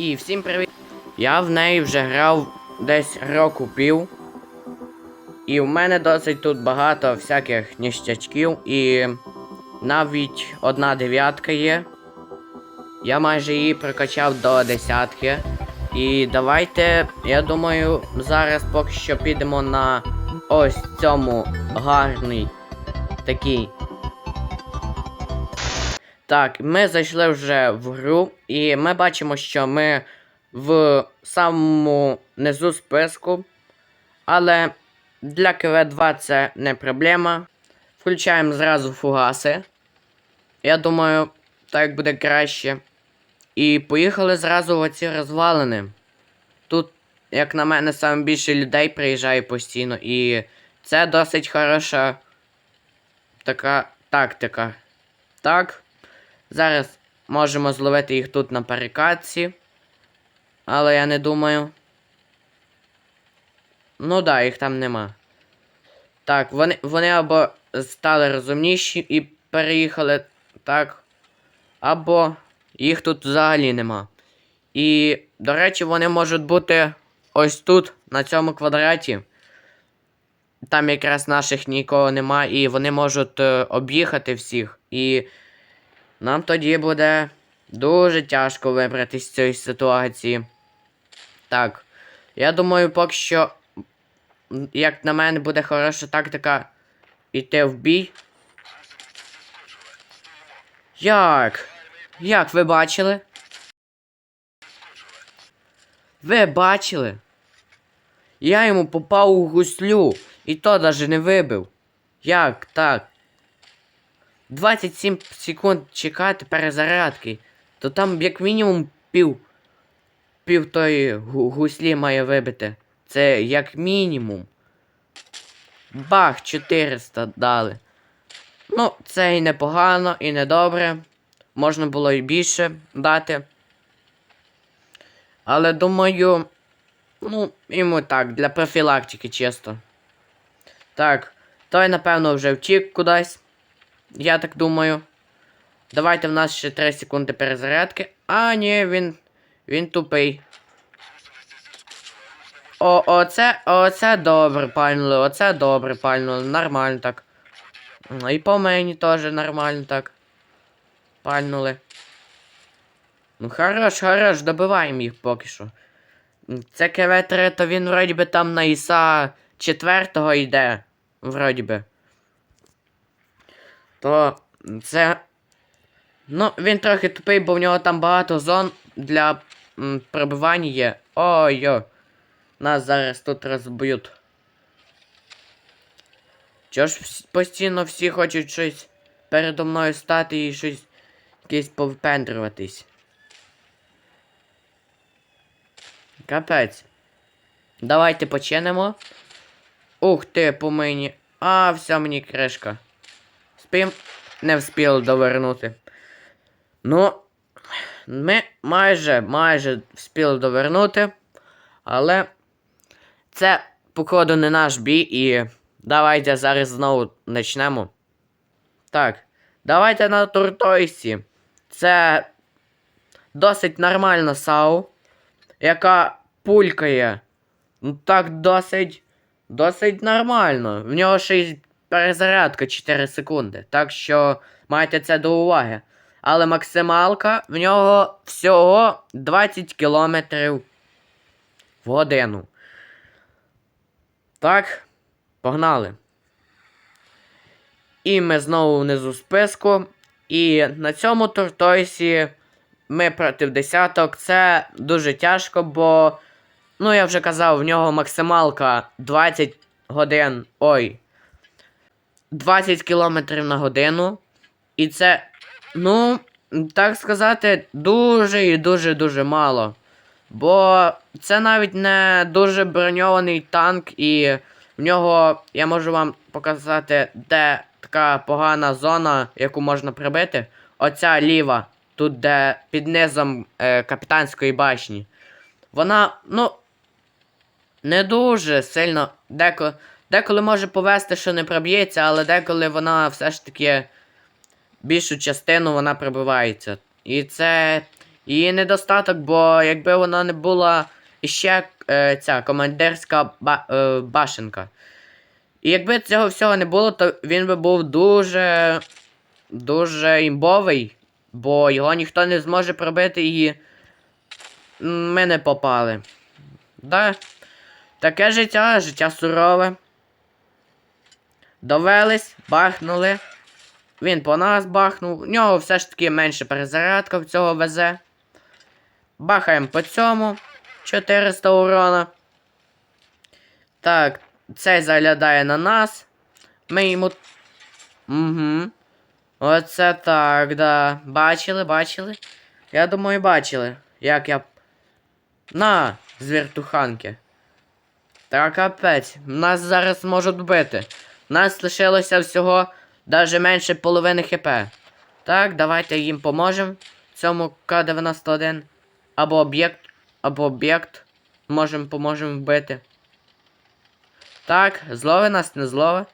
І всім привіт! Я в неї вже грав десь року пів. І в мене досить тут багато всяких ніштячків і навіть одна дев'ятка є. Я майже її прокачав до десятки. І давайте, я думаю, зараз поки що підемо на ось цьому гарний такий. Так, ми зайшли вже в гру, і ми бачимо, що ми в самому низу списку. Але для КВ2 це не проблема. Включаємо зразу фугаси. Я думаю, так буде краще. І поїхали зразу в оці розвалини. Тут, як на мене, саме більше людей приїжджає постійно, і це досить хороша така тактика. Так. Зараз можемо зловити їх тут на перекатці. Але я не думаю. Ну да, їх там нема. Так, вони, вони або стали розумніші і переїхали так. Або їх тут взагалі нема. І, до речі, вони можуть бути ось тут, на цьому квадраті. Там якраз наших нікого нема, і вони можуть е, об'їхати всіх. І нам тоді буде дуже тяжко вибратися з цієї ситуації. Так. Я думаю, поки що, як на мене, буде хороша тактика йти в бій. Як? Як ви бачили? Ви бачили? Я йому попав у гуслю, і то даже не вибив. Як так? 27 секунд чекати перезарядки, то там як мінімум пів. Пів тої гуслі має вибити. Це як мінімум. Бах, 400 дали. Ну, це і непогано, і не добре. Можна було і більше дати. Але думаю, ну, йому так, для профілактики чисто. Так, той, напевно, вже втік кудись. Я так думаю. Давайте в нас ще 3 секунди перезарядки. А, ні, він. Він тупий. О, оце, оце добре пальнули, оце добре пальнули, нормально так. І по мені теж нормально так. Пальнули. Ну хорош, хорош, добиваємо їх поки що. Це КВ-3, то він вроді би там на ІСа 4 йде. Вроді би. То це. Ну, він трохи тупий, бо в нього там багато зон для м, є. Ой-ой. Нас зараз тут розб'ють. Чого ж постійно всі хочуть щось передо мною стати і щось якесь повпендрюватись? Капець. Давайте починемо. Ух ти, по мені. А, все, мені кришка. Спім. Не вспіли довернути. Ну, ми майже, майже вспіли довернути. Але це, походу, не наш бій, і давайте зараз знову почнемо. Так, давайте на Туртойсі. Це досить нормальна САУ, яка пулькає. Ну так досить. Досить нормально. В нього ще й перезарядка 4 секунди. Так що майте це до уваги. Але максималка в нього всього 20 кілометрів в годину. Так, погнали. І ми знову внизу списку. І на цьому туртойсі ми проти десяток. Це дуже тяжко, бо, ну я вже казав, в нього максималка 20 годин. Ой. 20 кілометрів на годину. І це, ну, так сказати, дуже і дуже-дуже мало. Бо це навіть не дуже броньований танк, і в нього я можу вам показати, де така погана зона, яку можна прибити. Оця ліва, тут де під низом е, капітанської башні. Вона, ну, не дуже сильно. Деко, деколи може повести, що не проб'ється, але деколи вона все ж таки більшу частину вона пробивається. І це її недостаток, бо якби вона не була іще е, ця командирська ба, е, башенка. І якби цього всього не було, то він би був дуже. дуже імбовий, бо його ніхто не зможе пробити і. Ми не попали. Да? Таке життя, життя сурове. Довелись, бахнули. Він по нас бахнув. У нього все ж таки менше перезарядка в цього везе. Бахаємо по цьому. 400 урона. Так, цей заглядає на нас. Ми йому. Угу. Оце так, да. Бачили, бачили? Я думаю, бачили. Як я. На, з віртуханки. Та капець, нас зараз можуть вбити. Нас лишилося всього даже менше половини хп. Так, давайте їм поможемо. Цьому К-91. Або об'єкт. Або об'єкт. Можемо поможемо вбити. Так, злови нас не злови.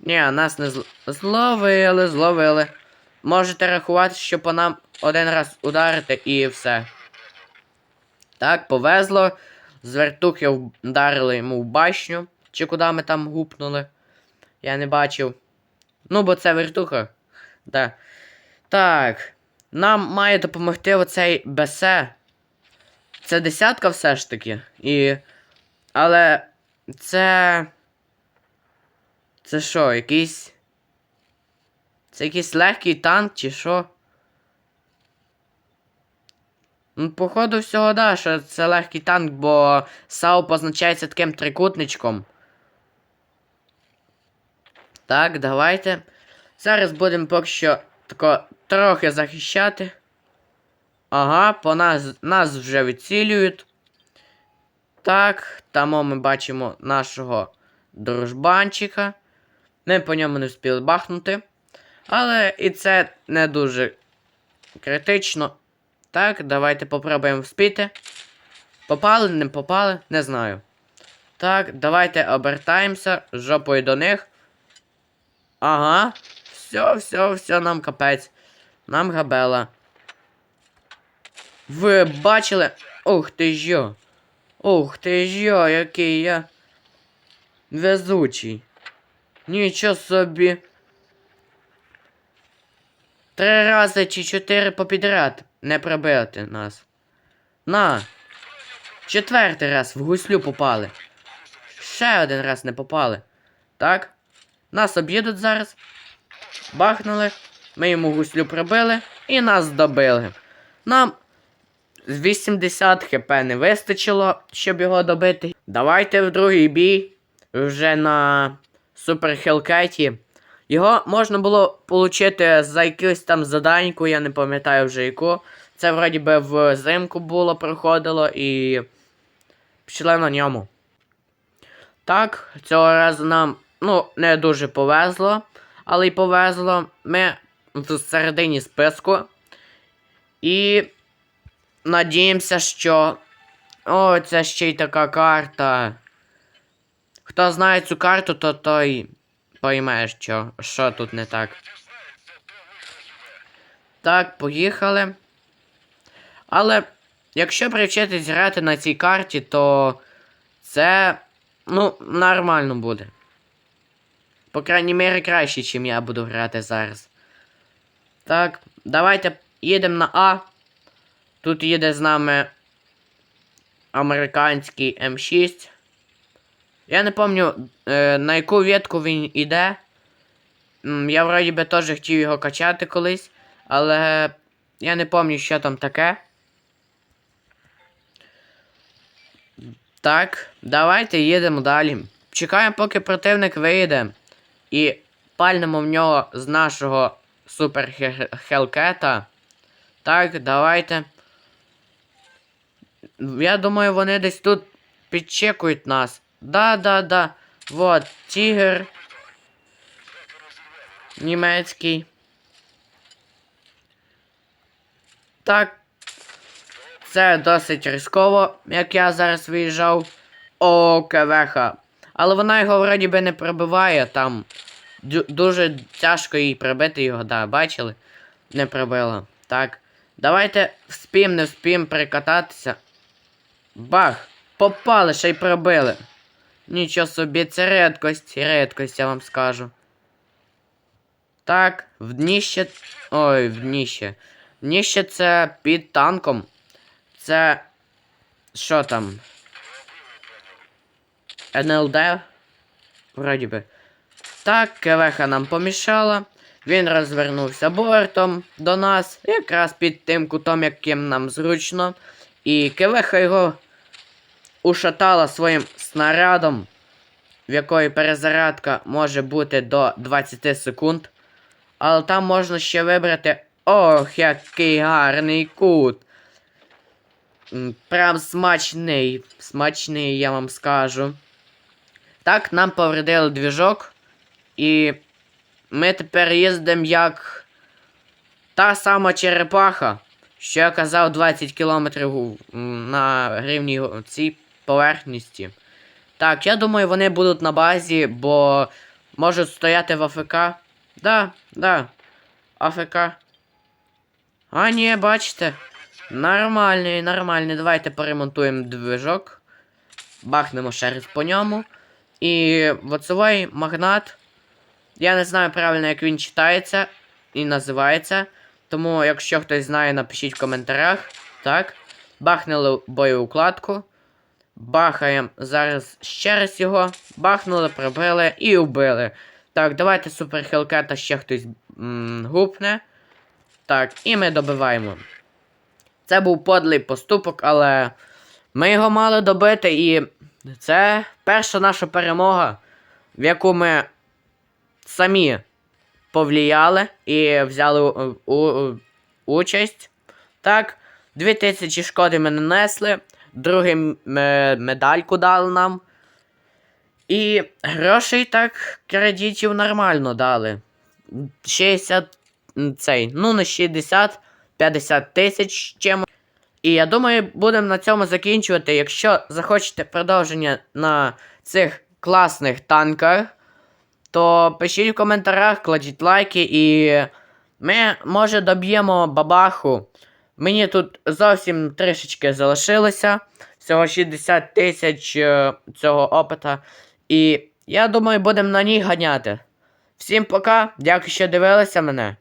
Ні, нас не зл... зловили, зловили. Можете рахувати, що по нам один раз ударити і все. Так, повезло. З вертухи вдарили йому в башню. Чи куди ми там гупнули? Я не бачив. Ну, бо це вертуха. Да. Так. Нам має допомогти оцей БС. Це десятка все ж таки. І. Але. Це. Це що, якийсь. Це якийсь легкий танк, чи що? Ну, походу, всього, да, що це легкий танк, бо САУ позначається таким трикутничком. Так, давайте. Зараз будемо поки що тако трохи захищати. Ага, по нас нас вже відцілюють. Так, там ми бачимо нашого дружбанчика. Ми по ньому не встигли бахнути. Але і це не дуже критично. Так, давайте попробуємо вспіти. Попали, не попали, не знаю. Так, давайте обертаємося жопою до них. Ага. Все, все, все, нам капець. Нам габела. Ви бачили? Ух ти ж. Ух ти ж який я. Везучий. Нічого собі. Три рази чи чотири попідряд не пробити нас. На. Четвертий раз в гуслю попали. Ще один раз не попали. Так? Нас об'їдуть зараз. Бахнули. Ми йому гуслю пробили і нас добили. Нам 80 хп не вистачило, щоб його добити. Давайте в другий бій. Вже на Супер Хелкеті. Його можна було отримати за якусь там заданьку, я не пам'ятаю вже яку. Це вроді би в зимку було, проходило і пішли на ньому. Так, цього разу нам ну, не дуже повезло, але й повезло. Ми в середині списку. І надіємося, що. О, це ще й така карта. Хто знає цю карту, то той пойме, що, що тут не так. Так, поїхали. Але якщо привчитись грати на цій карті, то це ну, нормально буде. По крайній мірі краще, чим я буду грати зараз. Так, давайте їдемо на А. Тут їде з нами американський М6. Я не пам'ятаю, е, на яку ветку він іде. Я вроді би теж хотів його качати колись, але я не пам'ятаю, що там таке. Так, давайте їдемо далі. Чекаємо, поки противник вийде. І пальнемо в нього з нашого супер Хелкета. Так, давайте. Я думаю, вони десь тут підчекують нас. Да, да, да. Вот, тігр. Німецький. Так. Це досить ризиково, як я зараз виїжджав. О, кевеха. Але вона його вроді би не пробиває там. Дуже тяжко їй прибити його, да, бачили? Не пробила. Так. Давайте вспім, не вспім прикататися. Бах! Попали, ще й пробили. Нічого собі, це редкость, редкость, я вам скажу. Так, в дніще. Ой, в дніще. Дніще це під танком. Це. Що там? НЛД? Вроді би. Так, Кевеха нам помішала. Він розвернувся бортом до нас, якраз під тим кутом, яким нам зручно. І Кевеха його ушатала своїм снарядом, в якої перезарядка може бути до 20 секунд. Але там можна ще вибрати. Ох, який гарний кут. Прям смачний. Смачний, я вам скажу. Так, нам повредили двіжок. І ми тепер їздимо як та сама черепаха, що я казав 20 км на рівні цій поверхності. Так, я думаю, вони будуть на базі, бо можуть стояти в АФК. Да, да. АФК. А, ні, бачите. Нормальний, нормальний. Давайте поремонтуємо движок. Бахнемо ще раз по ньому. І оцевий магнат. Я не знаю правильно, як він читається і називається. Тому, якщо хтось знає, напишіть в коментарях. Так. Бахнули боєукладку. Бахаємо зараз ще раз його. Бахнули, прибили і вбили. Так, давайте супер хелкета ще хтось гупне. Так, і ми добиваємо. Це був подлий поступок, але ми його мали добити, і це перша наша перемога, в яку ми самі повлияли і взяли у, у- участь. Так, 2000 шкоди ми нанесли, другий медальку дали нам. І грошей так кредитів нормально дали. 60 цей, ну не 60, 50 тисяч чим. І я думаю, будемо на цьому закінчувати. Якщо захочете продовження на цих класних танках, то пишіть в коментарях, кладіть лайки і ми, може, доб'ємо бабаху. Мені тут зовсім трішечки залишилося. Всього 60 тисяч е, цього опита. І я думаю, будемо на ній ганяти. Всім пока, дякую, що дивилися мене.